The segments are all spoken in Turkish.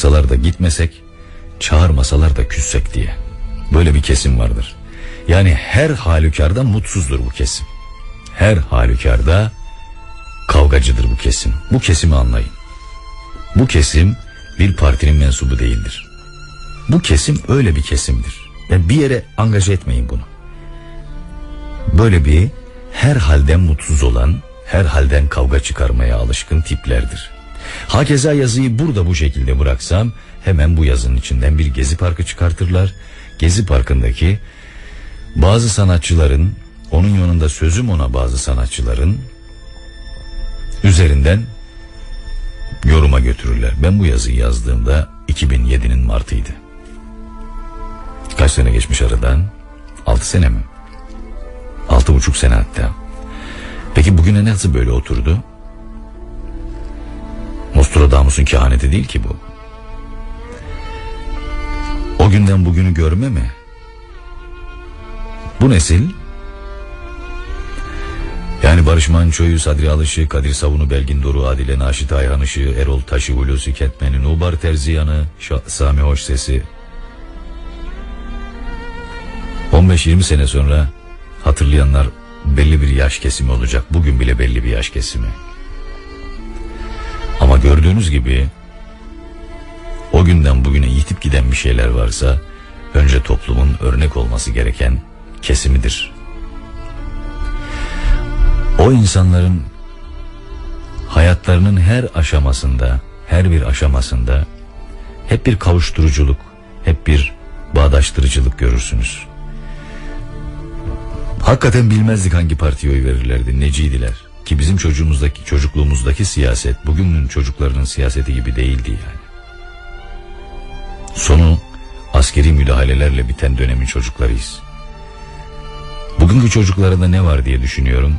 çağırsalar da gitmesek, çağırmasalar da küssek diye. Böyle bir kesim vardır. Yani her halükarda mutsuzdur bu kesim. Her halükarda kavgacıdır bu kesim. Bu kesimi anlayın. Bu kesim bir partinin mensubu değildir. Bu kesim öyle bir kesimdir. Yani bir yere angaje etmeyin bunu. Böyle bir her halden mutsuz olan, her halden kavga çıkarmaya alışkın tiplerdir. Hakeza yazıyı burada bu şekilde bıraksam hemen bu yazının içinden bir gezi parkı çıkartırlar. Gezi parkındaki bazı sanatçıların, onun yanında sözüm ona bazı sanatçıların üzerinden yoruma götürürler. Ben bu yazıyı yazdığımda 2007'nin Mart'ıydı. Kaç sene geçmiş aradan? 6 sene mi? Altı buçuk sene hatta. Peki bugüne nasıl böyle oturdu? Nostradamus'un kehaneti değil ki bu. O günden bugünü görme mi? Bu nesil yani Barış Manço'yu, Sadri Alış'ı, Kadir Savun'u, Belgin Doruk'u, Adile Naşit Ayhan Işık'ı, Erol Taş'ı, Hulusi Ketmen'i, Nubar Terziyan'ı, Sami Hoşses'i 15-20 sene sonra hatırlayanlar belli bir yaş kesimi olacak. Bugün bile belli bir yaş kesimi. Gördüğünüz gibi o günden bugüne yitip giden bir şeyler varsa önce toplumun örnek olması gereken kesimidir. O insanların hayatlarının her aşamasında, her bir aşamasında hep bir kavuşturuculuk, hep bir bağdaştırıcılık görürsünüz. Hakikaten bilmezdik hangi partiye oy verirlerdi, neciydiler. Ki bizim çocuğumuzdaki, çocukluğumuzdaki siyaset bugünün çocuklarının siyaseti gibi değildi yani. Sonu askeri müdahalelerle biten dönemin çocuklarıyız. Bugünkü çocuklarında ne var diye düşünüyorum.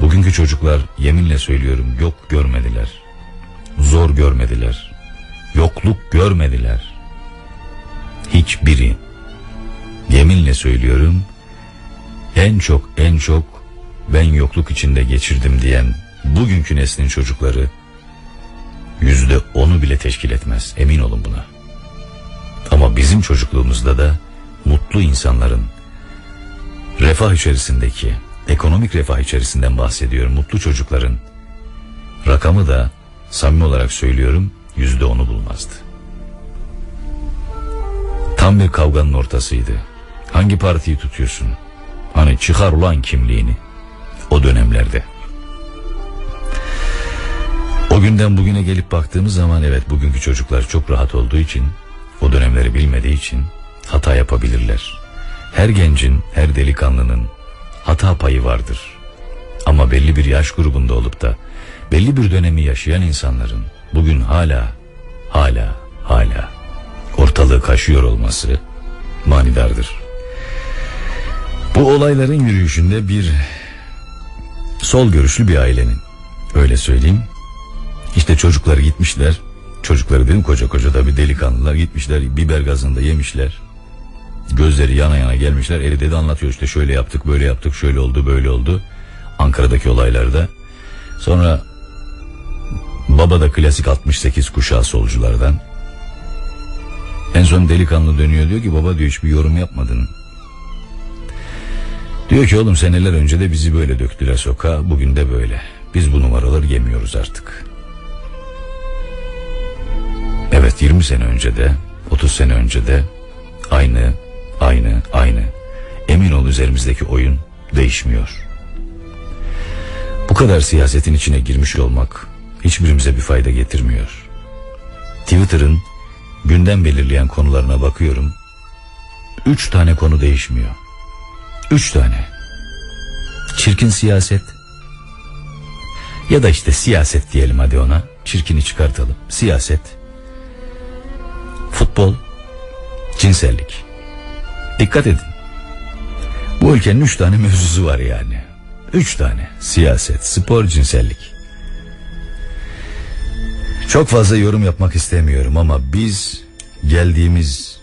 Bugünkü çocuklar yeminle söylüyorum yok görmediler. Zor görmediler. Yokluk görmediler. Hiçbiri. Yeminle söylüyorum. En çok en çok ben yokluk içinde geçirdim diyen bugünkü neslin çocukları yüzde onu bile teşkil etmez. Emin olun buna. Ama bizim çocukluğumuzda da mutlu insanların refah içerisindeki ekonomik refah içerisinden bahsediyorum. Mutlu çocukların rakamı da samimi olarak söylüyorum yüzde onu bulmazdı. Tam bir kavganın ortasıydı. Hangi partiyi tutuyorsun? Hani çıkar ulan kimliğini o dönemlerde. O günden bugüne gelip baktığımız zaman evet bugünkü çocuklar çok rahat olduğu için o dönemleri bilmediği için hata yapabilirler. Her gencin, her delikanlının hata payı vardır. Ama belli bir yaş grubunda olup da belli bir dönemi yaşayan insanların bugün hala, hala, hala ortalığı kaşıyor olması manidardır. Bu olayların yürüyüşünde bir sol görüşlü bir ailenin öyle söyleyeyim. İşte çocukları gitmişler. Çocukları dedim koca koca tabi delikanlılar gitmişler biber gazında yemişler. Gözleri yana yana gelmişler. Eli dedi anlatıyor işte şöyle yaptık böyle yaptık şöyle oldu böyle oldu. Ankara'daki olaylarda. Sonra baba da klasik 68 kuşağı solculardan. En son delikanlı dönüyor diyor ki baba diyor hiçbir yorum yapmadın. Diyor ki oğlum seneler önce de bizi böyle döktüler sokağa bugün de böyle. Biz bu numaraları yemiyoruz artık. Evet 20 sene önce de 30 sene önce de aynı aynı aynı. Emin ol üzerimizdeki oyun değişmiyor. Bu kadar siyasetin içine girmiş olmak hiçbirimize bir fayda getirmiyor. Twitter'ın gündem belirleyen konularına bakıyorum. Üç tane konu değişmiyor. Üç tane. Çirkin siyaset. Ya da işte siyaset diyelim hadi ona. Çirkini çıkartalım. Siyaset. Futbol. Cinsellik. Dikkat edin. Bu ülkenin üç tane mevzusu var yani. Üç tane. Siyaset, spor, cinsellik. Çok fazla yorum yapmak istemiyorum ama biz geldiğimiz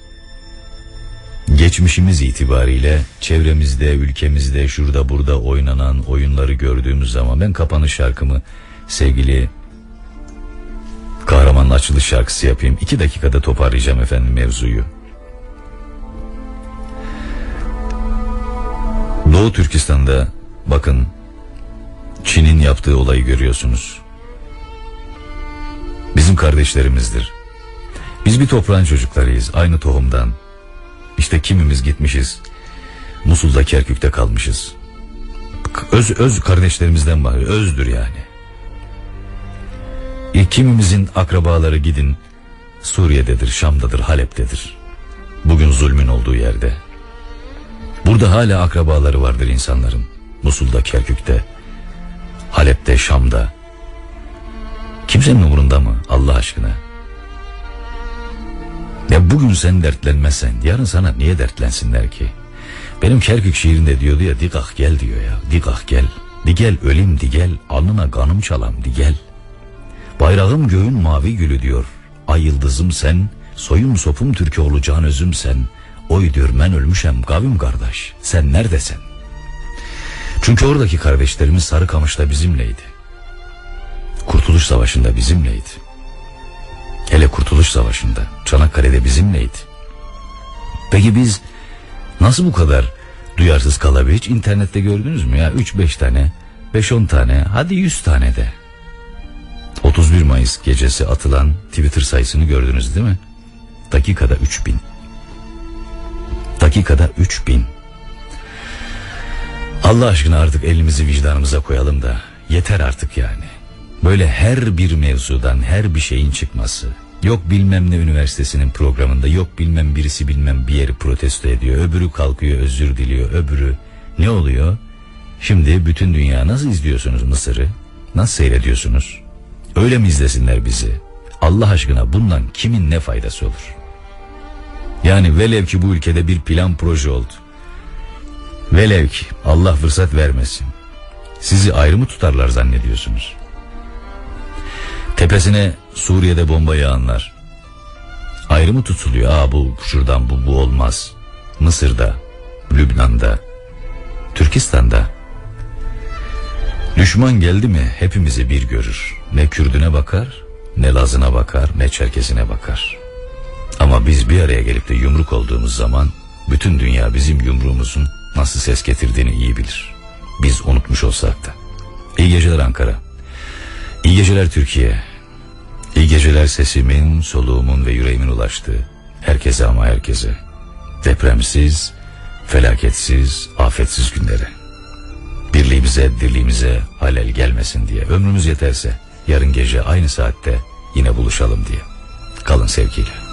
geçmişimiz itibariyle çevremizde, ülkemizde, şurada burada oynanan oyunları gördüğümüz zaman ben kapanış şarkımı sevgili kahramanın açılış şarkısı yapayım. İki dakikada toparlayacağım efendim mevzuyu. Doğu Türkistan'da bakın Çin'in yaptığı olayı görüyorsunuz. Bizim kardeşlerimizdir. Biz bir toprağın çocuklarıyız. Aynı tohumdan. İşte kimimiz gitmişiz. Musul'da Kerkük'te kalmışız. Öz, öz kardeşlerimizden var. Özdür yani. E, kimimizin akrabaları gidin Suriye'dedir, Şam'dadır, Halep'tedir. Bugün zulmün olduğu yerde. Burada hala akrabaları vardır insanların. Musul'da, Kerkük'te, Halep'te, Şam'da. Kimsenin umurunda mı Allah aşkına? Bugün sen dertlenmezsen yarın sana niye dertlensinler ki? Benim Kerkük şiirinde diyordu ya dikah gel diyor ya dikah gel. Di gel ölüm di gel alnına kanım çalam di gel. Bayrağım göğün mavi gülü diyor. Ay yıldızım sen, soyum sopum Türkoğlu can özüm sen. Oy diyor ben ölmüşem kavim kardeş, sen neredesin? Çünkü oradaki kardeşlerimiz Sarıkamış'ta bizimleydi. Kurtuluş Savaşı'nda bizimleydi. Hele Kurtuluş Savaşı'nda Çanakkale'de bizimleydi. Peki biz nasıl bu kadar duyarsız kalabilir? Hiç internette gördünüz mü ya? 3-5 tane, 5-10 tane, hadi 100 tane de. 31 Mayıs gecesi atılan Twitter sayısını gördünüz değil mi? Dakikada 3000. Dakikada 3000. Allah aşkına artık elimizi vicdanımıza koyalım da yeter artık yani. Böyle her bir mevzudan her bir şeyin çıkması. Yok bilmem ne üniversitesinin programında yok bilmem birisi bilmem bir yeri protesto ediyor. Öbürü kalkıyor özür diliyor öbürü. Ne oluyor? Şimdi bütün dünya nasıl izliyorsunuz Mısır'ı? Nasıl seyrediyorsunuz? Öyle mi izlesinler bizi? Allah aşkına bundan kimin ne faydası olur? Yani velev ki bu ülkede bir plan proje oldu. Velev ki Allah fırsat vermesin. Sizi ayrı mı tutarlar zannediyorsunuz? Tepesine Suriye'de bomba yağanlar. Ayrı mı tutuluyor? Aa bu şuradan bu bu olmaz. Mısır'da, Lübnan'da, Türkistan'da. Düşman geldi mi hepimizi bir görür. Ne Kürdüne bakar, ne Lazına bakar, ne Çerkesine bakar. Ama biz bir araya gelip de yumruk olduğumuz zaman bütün dünya bizim yumruğumuzun nasıl ses getirdiğini iyi bilir. Biz unutmuş olsak da. İyi geceler Ankara. İyi geceler Türkiye. İyi geceler sesimin, soluğumun ve yüreğimin ulaştığı herkese ama herkese. Depremsiz, felaketsiz, afetsiz günlere. Birliğimize, dirliğimize halel gelmesin diye. Ömrümüz yeterse yarın gece aynı saatte yine buluşalım diye. Kalın sevgiyle.